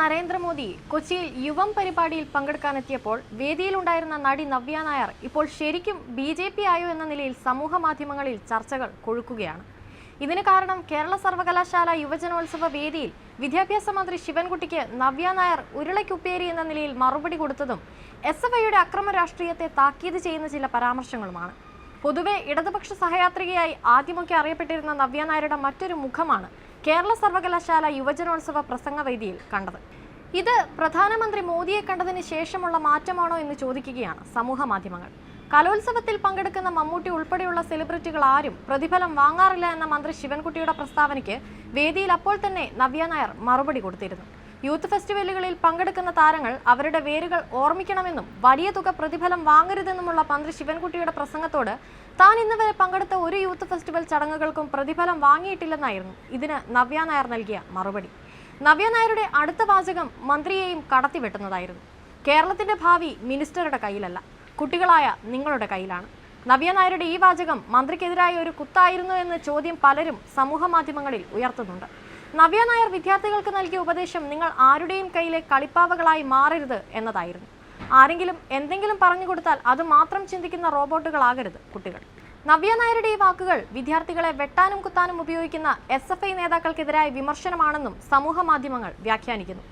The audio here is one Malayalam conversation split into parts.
നരേന്ദ്രമോദി കൊച്ചിയിൽ യുവം പരിപാടിയിൽ പങ്കെടുക്കാനെത്തിയപ്പോൾ വേദിയിലുണ്ടായിരുന്ന നടി നവ്യ നായർ ഇപ്പോൾ ശരിക്കും ബി ജെ പി ആയോ എന്ന നിലയിൽ സമൂഹ മാധ്യമങ്ങളിൽ ചർച്ചകൾ കൊഴുക്കുകയാണ്. ഇതിന് കാരണം കേരള സർവകലാശാല യുവജനോത്സവ വേദിയിൽ വിദ്യാഭ്യാസ മന്ത്രി ശിവൻകുട്ടിക്ക് നവ്യ നായർ ഉരുളയ്ക്കുപ്പേരി എന്ന നിലയിൽ മറുപടി കൊടുത്തതും എസ് എഫ് ഐയുടെ അക്രമ രാഷ്ട്രീയത്തെ താക്കീത് ചെയ്യുന്ന ചില പരാമർശങ്ങളുമാണ്. പൊതുവെ ഇടതുപക്ഷ സഹയാത്രികയായി ആദ്യമൊക്കെ അറിയപ്പെട്ടിരുന്ന നവ്യ നായരുടെ മറ്റൊരു മുഖമാണ് കേരള സർവകലാശാല യുവജനോത്സവ പ്രസംഗവേദിയിൽ കണ്ടത്. ഇത് പ്രധാനമന്ത്രി മോദിയെ കണ്ടതിന് ശേഷമുള്ള മാറ്റമാണോ എന്ന് ചോദിക്കുകയാണ് സമൂഹ മാധ്യമങ്ങൾ. കലോത്സവത്തിൽ പങ്കെടുക്കുന്ന മമ്മൂട്ടി ഉൾപ്പെടെയുള്ള സെലിബ്രിറ്റികൾ ആരും പ്രതിഫലം വാങ്ങാറില്ല എന്ന മന്ത്രി ശിവൻകുട്ടിയുടെ പ്രസ്താവനയ്ക്ക് വേദിയിൽ അപ്പോൾ തന്നെ നവ്യ നായർ മറുപടി കൊടുത്തിരുന്നു. യൂത്ത് ഫെസ്റ്റിവലുകളിൽ പങ്കെടുക്കുന്ന താരങ്ങൾ അവരുടെ വേരുകൾ ഓർമ്മിക്കണമെന്നും വലിയ തുക പ്രതിഫലം വാങ്ങരുതെന്നുമുള്ള മന്ത്രി ശിവൻകുട്ടിയുടെ പ്രസംഗത്തോട് താൻ ഇന്നുവരെ പങ്കെടുത്ത ഒരു യൂത്ത് ഫെസ്റ്റിവൽ ചടങ്ങുകൾക്കും പ്രതിഫലം വാങ്ങിയിട്ടില്ലെന്നായിരുന്നു. ഇതിന് നവ്യ നായർ നൽകിയ മറുപടി. നവ്യ നായരുടെ അടുത്ത വാചകം മന്ത്രിയെയും കടത്തിവെട്ടുന്നതായിരുന്നു. കേരളത്തിന്റെ ഭാവി മിനിസ്റ്ററുടെ കയ്യിലല്ല കുട്ടികളായ നിങ്ങളുടെ കയ്യിലാണ്. നവ്യ നായരുടെ ഈ വാചകം മന്ത്രിക്കെതിരായ ഒരു കുത്തായിരുന്നു എന്ന ചോദ്യം പലരും സമൂഹ മാധ്യമങ്ങളിൽ ഉയർത്തുന്നുണ്ട്. നവ്യ നായർ വിദ്യാർത്ഥികൾക്ക് നൽകിയ ഉപദേശം നിങ്ങൾ ആരുടെയും കയ്യിലെ കളിപ്പാവകളായി മാറരുത് എന്നതായിരുന്നു. ആരെങ്കിലും എന്തെങ്കിലും പറഞ്ഞു കൊടുത്താൽ അത് മാത്രം ചിന്തിക്കുന്ന റോബോട്ടുകളാകരുത് കുട്ടികൾ. നവ്യ നായരുടെ ഈ വാക്കുകൾ വിദ്യാർത്ഥികളെ വെട്ടാനും കുത്താനും ഉപയോഗിക്കുന്ന എസ് എഫ് ഐ നേതാക്കൾക്കെതിരായ വിമർശനമാണെന്നും സമൂഹ മാധ്യമങ്ങൾ വ്യാഖ്യാനിക്കുന്നു.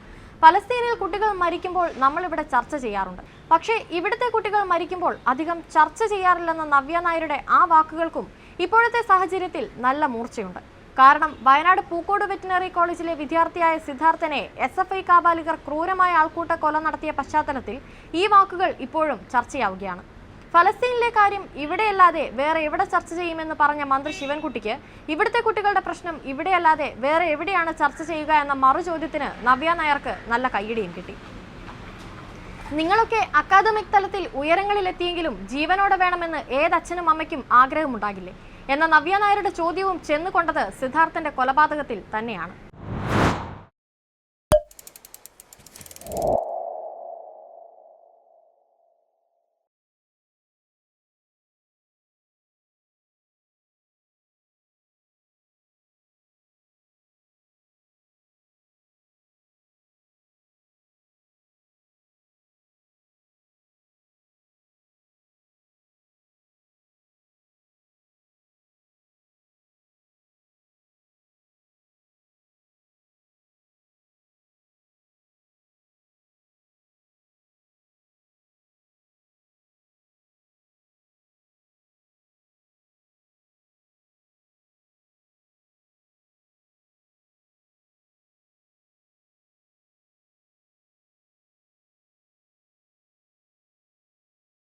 പലസ്തീനിൽ കുട്ടികൾ മരിക്കുമ്പോൾ നമ്മൾ ഇവിടെ ചർച്ച ചെയ്യാറുണ്ട്. പക്ഷേ ഇവിടുത്തെ കുട്ടികൾ മരിക്കുമ്പോൾ അധികം ചർച്ച ചെയ്യാറില്ലെന്ന നവ്യ നായരുടെ ആ വാക്കുകൾക്കും ഇപ്പോഴത്തെ സാഹചര്യത്തിൽ നല്ല മൂർച്ചയുണ്ട്. കാരണം വയനാട് പൂക്കോട് വെറ്റിനറി കോളേജിലെ വിദ്യാർത്ഥിയായ സിദ്ധാർത്ഥനെ എസ് എഫ് ഐ കാബാലികർ ക്രൂരമായ ആൾക്കൂട്ട കൊല നടത്തിയ പശ്ചാത്തലത്തിൽ ഈ വാക്കുകൾ ഇപ്പോഴും ചർച്ചയാവുകയാണ്. ഫലസ്തീനിലെ കാര്യം ഇവിടെയല്ലാതെ വേറെ എവിടെ ചർച്ച ചെയ്യുമെന്ന് പറഞ്ഞ മന്ത്രി ശിവൻകുട്ടിക്ക് ഇവിടുത്തെ കുട്ടികളുടെ പ്രശ്നം ഇവിടെയല്ലാതെ വേറെ എവിടെയാണ് ചർച്ച ചെയ്യുക എന്ന മറുചോദ്യത്തിന് നവ്യ നായർക്ക് നല്ല കയ്യടിയും കിട്ടി. നിങ്ങളൊക്കെ അക്കാദമിക് തലത്തിൽ ഉയരങ്ങളിലെത്തിയെങ്കിലും ജീവനോടെ വേണമെന്ന് ഏതച്ഛനും അമ്മയ്ക്കും ആഗ്രഹമുണ്ടാകില്ലേ? എന്ന നവ്യ നായരുടെ ചോദ്യവും ചെന്നുകൊണ്ടത് സിദ്ധാർത്ഥന്റെ കൊലപാതകത്തിൽ തന്നെയാണ്.